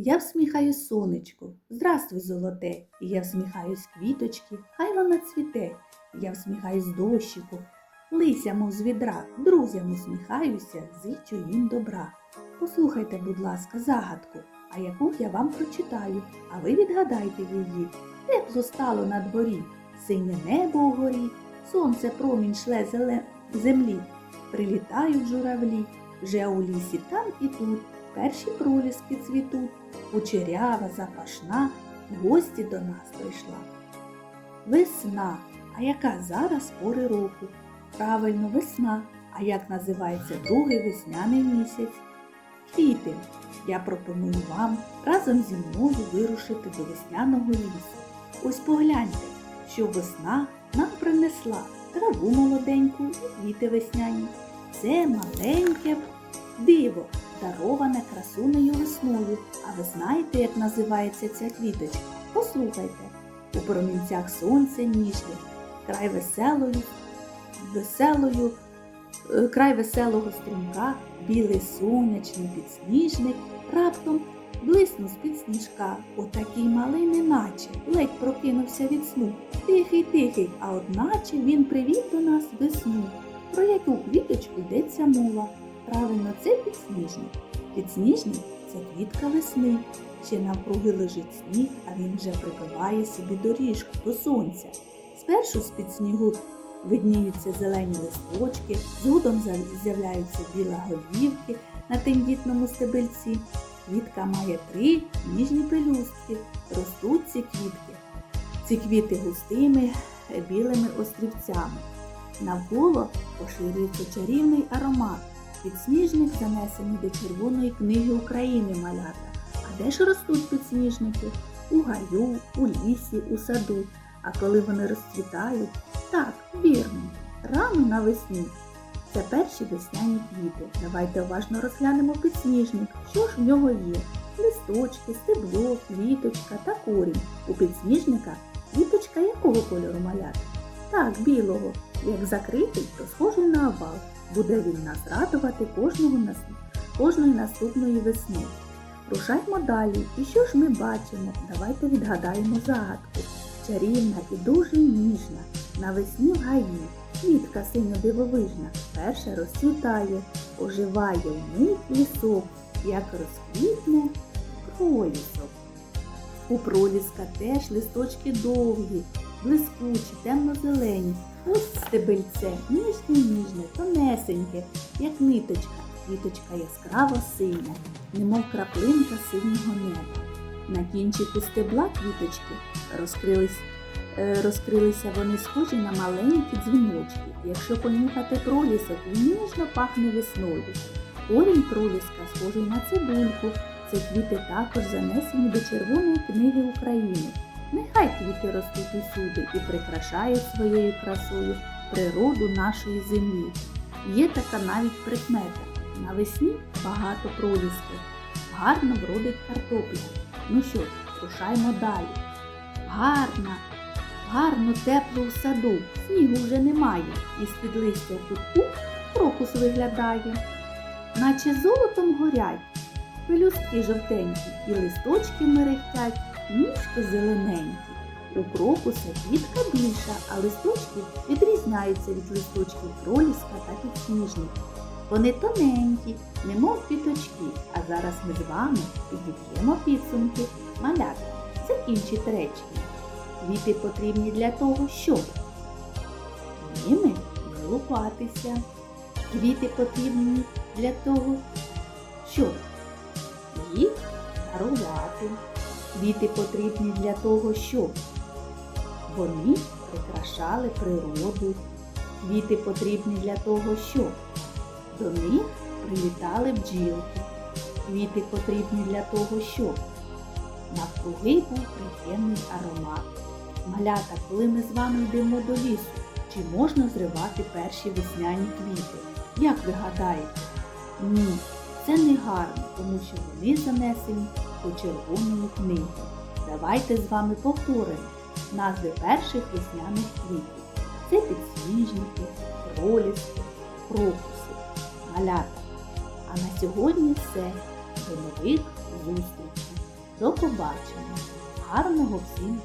Я всміхаюсь сонечку, здравствуй, золоте, я всміхаюсь квіточки, хай вона цвіте. Я всміхаюсь дощику, лися, мов з відра, друзям усміхаюся, зичу їм добра. Послухайте, будь ласка, загадку, а яку я вам прочитаю, а ви відгадайте її. Тепло стало на дворі, синє небо угорі, сонце промінь шле зеле землі. Прилітають журавлі, вже у лісі там і тут, перші проліски цвітуть, кучерява, запашна, гості до нас прийшла. Весна. А яка зараз пори року? Правильно, весна. А як називається другий весняний місяць? Квітень. Я пропоную вам разом зі мною вирушити до весняного лісу. Ось погляньте, що весна нам принесла траву молоденьку і квіти весняні. Це маленьке диво, дароване красунею весною. А ви знаєте, як називається ця квіточка? Послухайте. У промінцях сонця ніжних, край веселою, веселою, е, край веселого струмка, білий сонячний підсніжник, раптом блиснув з-під сніжка, отакий малий неначе, ледь прокинувся від сну. Тихий, тихий, а одначе він привів до нас весну. Про яку квіточку йдеться мова? Правильно, це підсніжник. Підсніжник це квітка весни. Ще навкруги лежить сніг, а він вже прибиває собі доріжку до сонця. Спершу з-під снігу видніються зелені листочки, згодом з'являються біла голівки на тендітному стебельці. Квітка має три ніжні пелюстки. Ростуть ці квітки. Ці квіти густими е, білими острівцями. Навколо поширюється чарівний аромат. Підсніжник занесений до Червоної книги України малята. А де ж ростуть підсніжники? У гаю, у лісі, у саду. А коли вони розцвітають, так, вірно, рано навесні. Це перші весняні квіти. Давайте уважно розглянемо підсніжник. Що ж в нього є? Листочки, стебло, квіточка та корінь. У підсніжника квіточка якого кольору малята? Так, білого. Як закритий, то схожий на овал. Буде він нас радувати кожного нас... кожної наступної весни. Рушаймо далі. І що ж ми бачимо? Давайте відгадаємо загадку. Чарівна і дуже ніжна. Навесні в гаї. Квітка синьо дивовижна. Перша розцвітає, оживає вмить лісок, як розквітне пролісок. У проліска теж листочки довгі, блискучі, темно-зелені. Ось стебельце, ніжне-ніжне, тонесеньке, як ниточка, квіточка яскраво синя, немов краплинка синього неба. На кінчику стебла квіточки розкрились, е, розкрилися вони схожі на маленькі дзвіночки. Якщо понюхати пролісок, він ніжно пахне весною. Корінь проліска схожий на цибульку. Ці квіти також занесені до Червоної книги України. Нехай квіти ростуть усюди і прикрашають своєю красою природу нашої землі. Є така навіть прикмета. Навесні багато пролісків. Гарно вродить картопля. Ну що рушаймо далі. Гарна, гарно тепло у саду. Снігу вже немає. І з-під листя кутку крокус виглядає. Наче золотом горять. Пелюстки жовтенькі і листочки мерехтять, ніжки зелененькі. У крокуса квітка більша, а листочки відрізняються від листочків проліска та підсніжника. Вони тоненькі, немов квіточки, а зараз ми з вами підіб'ємо підсумки. Малята, закінчіть речення. Квіти потрібні для того, щоб ними вилупатися. Квіти потрібні для того, щоб їх дарувати. Квіти потрібні для того, щоб вони прикрашали природу. Квіти потрібні для того, щоб до них прилітали бджілки. Квіти потрібні для того, щоб навкруги був приємний аромат. Малята, коли ми з вами йдемо до лісу, чи можна зривати перші весняні квіти? Як ви гадаєте? Ні, це не гарно, тому що вони занесені у червону книгу. Давайте з вами повторимо назви перших весняних квітів. Це підсніжники, проліски, крокуси, малята. А на сьогодні все. До нових зустрічей! До побачення! Гарного всім!